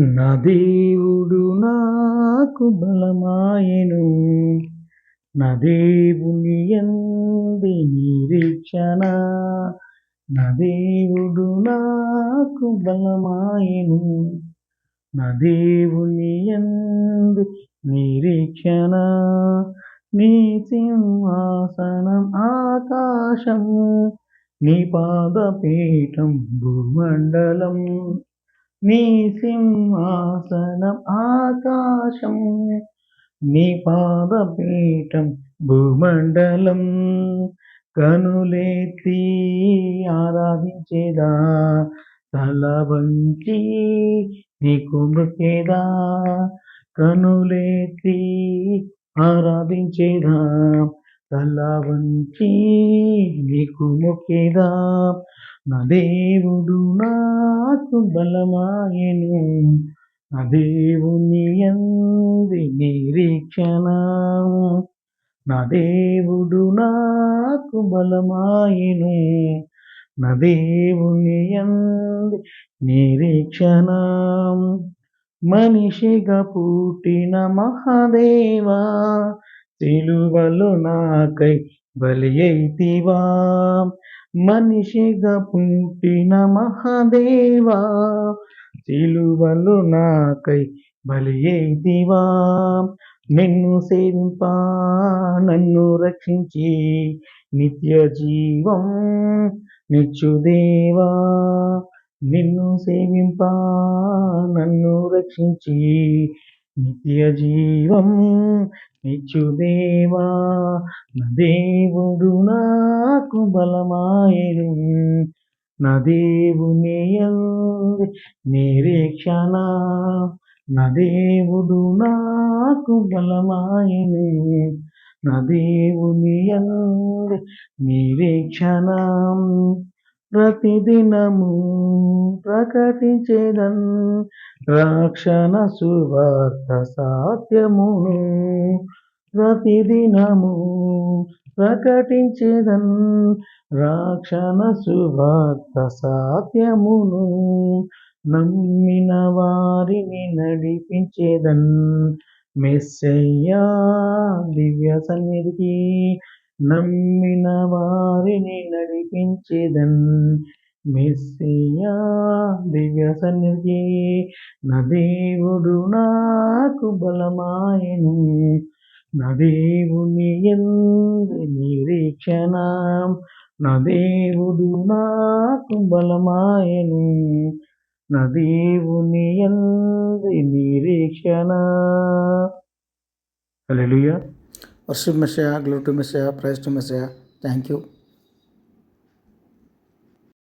నా దేవుడు నాకు బలమాయను. నా దేవుని ఎంది నిరీక్షణ నా దేవుడు నాకు బలమాయను. నా దేవుని యందు నిరీక్షణ నీ సింహాసనం ఆకాశము నీ పాదపీఠం భూమండలం నీ సింహాసనం ఆకాశం నీ పాదపీఠం భూమండలం. కనులేతి ఆరాధించేదా తల వంచి నీకు మొక్కేదా కనులేతి ఆరాధించేదా తల వంచి నీకు మొక్కేదా? నా దేవుడు నాకు బలమాయను. నా దేవుని యందు నిరీక్షణ నా దేవుడు నాకు బలమాయను. నా దేవుని యందు నిరీక్షణ మనిషిగా పుట్టిన మహాదేవా సిలువలో నాకై బలి అయితివా మనిషిగా పుట్టిన మహాదేవా సిలువలో నాకై బలి అయితివా నిన్ను సేవింపా నన్ను రక్షించి నిత్య జీవం నిత్యుదేవా నిన్ను సేవింపా నన్ను రక్షించి నిత్య జీవం నిత్యుదేవా నా దేవుడు నాకు బలమాయను నా దేవుని నిరీక్షణ నా దేవుడు నాకు బలమాయను నా దేవుని నిరీక్షణ ప్రతిదినము ప్రకటించేదన్ రక్షణ సువార్త సాత్యమును ప్రతిదినము ప్రకటించేదన్ రక్షణ సువార్త సాత్యమును నమ్మిన వారిని నడిపించేదన్ మెస్సయ్యా దివ్య సన్నిధికి నమ్మిన వారిని నడిపించేదన్ మెస్సియా దివ్య సన్నిధి. నా దేవుడు నాకు బలమాయను. నా దేవుని ఎందు నిరీక్షణ నా దేవుడు నాకు బలమాయను. నా దేవుని ఎందు నిరీక్షణ హల్లెలూయా. वर्षिप में से आ ग्लोटू में से आ प्राइस्टू में से थैंक यू